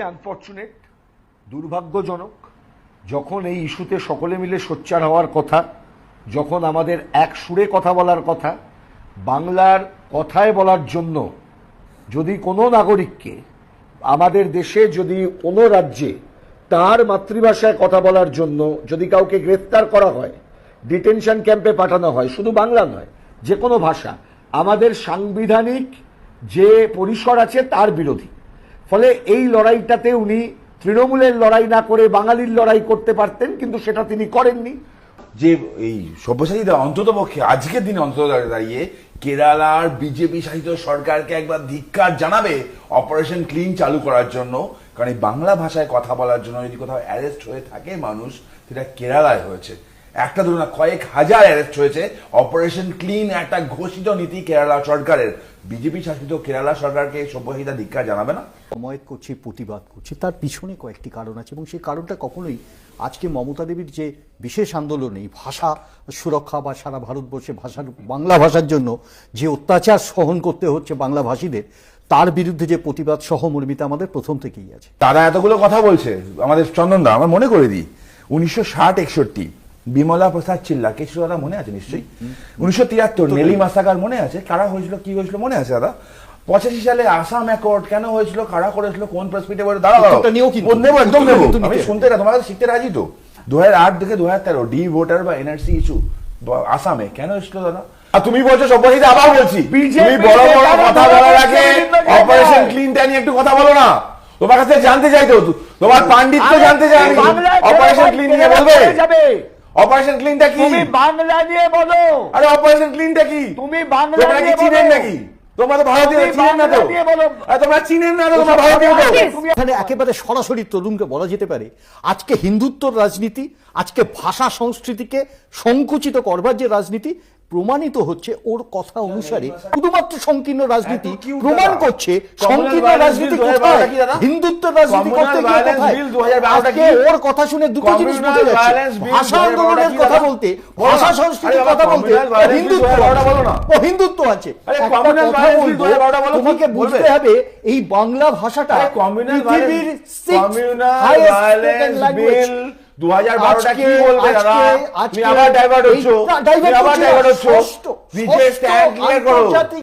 Unfortunate দুর্ভাগ্যজনক, যখন এই ইস্যুতে সকলে মিলে সোচ্চার হওয়ার কথা, যখন আমাদের এক সুরে কথা বলার কথা, বাংলার কথায় বলার জন্য যদি কোনো নাগরিককে, আমাদের দেশে যদি কোনো রাজ্যে তার মাতৃভাষায় কথা বলার জন্য যদি কাউকে গ্রেফতার করা হয়, ডিটেনশন ক্যাম্পে পাঠানো হয়, শুধু বাংলা নয়, যে কোনো ভাষা, আমাদের সাংবিধানিক যে পরিসর আছে তার বিরোধী। ফলে এই লড়াইটাতে উনি তৃণমূলের লড়াই না করে বাঙালির লড়াই করতে পারতেন, কিন্তু সেটা তিনি করেননি। যে এই সব্যসাচীরা অন্তত পক্ষে আজকের দিনে অন্তত দাঁড়িয়ে কেরালার বিজেপি শাসিত সরকারকে একবার ধিক্কার জানাবে অপারেশন ক্লিন চালু করার জন্য। কারণ এই বাংলা ভাষায় কথা বলার জন্য যদি কোথাও অ্যারেস্ট হয়ে থাকে মানুষ, সেটা কেরালায় হয়েছে। একটা ধরুন না কয়েক হাজার অ্যারেস্ট হয়েছে। অপারেশন ক্লিন একটা ঘোষিত নীতি কেরালা সরকারের। বিজেপি শাসিত কেরালা সরকারকে সব্যসাচীরা ধিক্কার জানাবে না? সমায়েত করছি প্রতিবাদ করছি। তার পিছনে কয়েকটি কারণ আছে এবং সেই কারণটা কখনোই আজকে মমতা দেবীর যে বিশেষ আন্দোলন এই ভাষা সুরক্ষা বা সারা ভারতবর্ষে ভাষার বাংলা ভাষার জন্য যে অত্যাচার সহন করতে হচ্ছে বাংলা ভাষীদের তার বিরুদ্ধে যে প্রতিবাদ সহমর্মিতা আমাদের প্রথম থেকেই আছে। তারা এতগুলো কথা বলছে। আমাদের চন্দনদা আমার মনে করে দিই উনিশশো ষাট একষট্টি বিমলা প্রসাদ চিল্লা কিছু দাদা মনে আছে নিশ্চয়ই? উনিশশো তিয়াত্তর নেলি মাসাকার মনে আছে? কারা হয়েছিল কি হয়েছিল মনে আছে দাদা? পঁচাশি সালে আসাম অ্যাকর্ড কেন হয়েছিল কারা করেছিল কোন প্রেসপিটে বলে? দাঁড়া। নেব একদম নেব আমি শুনতে না তোমার শিখতে রাজি তো? দু হাজার আট থেকে দু হাজার তেরো ডি ভোটার বা এনআরসি ইস্যু আসামে কেন এসেছিল দাদা? আর তুমি বলছো সব্যসাচী আবার বলছি। তুমি বড় বড় কথা বলার আগে অপারেশন ক্লিনটা নিয়ে একটু কথা বলো না। তোমার কাছে জানতে চাই তো তোমার পাণ্ডিত্য আরে জানতে চাই। অপারেশন ক্লিন নিয়ে বলবে। অপারেশন ক্লিনটা কি? তুমি বাংলা দিয়ে বলো। আরে অপারেশন ক্লিনটা কি? তুমি বাংলা দিয়ে বলো। নাকি? তোমরা তো ভারতীয় চিনেন না তো বাংলা নিয়ে বলো। আরে তোমরা চিনেন না তোমরা ভারতীয় এখানে একেবারে সরাসরি তরুণকে বলা যেতে পারে। আজকে হিন্দুত্বর রাজনীতি আজকে ভাষা সংস্কৃতিকে সংকুচিত করবার যে রাজনীতি প্রমাণিত হচ্ছে ওর কথা অনুসারে শুধুমাত্র সংকীর্ণ রাজনীতি প্রমাণ করছে সংকীর্ণ রাজনীতি bill 2012 কোথায় কি রাজনীতি করতে গিয়ে violence কোথায়? bill 2012 আজকে ওর কথা শুনে দুটো জিনিস বুঝে যাচ্ছে। ভাষা আন্দোলনের কথা বলতে ভাষা সংস্কৃতির কথা বলতে হিন্দুত্ব 2012 বলো না। ও হিন্দুত্ব আছে। আরে একটা communal কথা violence bill বলব 2012 বলো, তোমাকে বুঝতে হবে এই বাংলা ভাষাটা পৃথিবীর sixth communal bill 2012 কি বলবে দাদা? তুমি আবার এই- হচ্ছো। আবার হচ্ছো। করো। আন্তর্জাতিক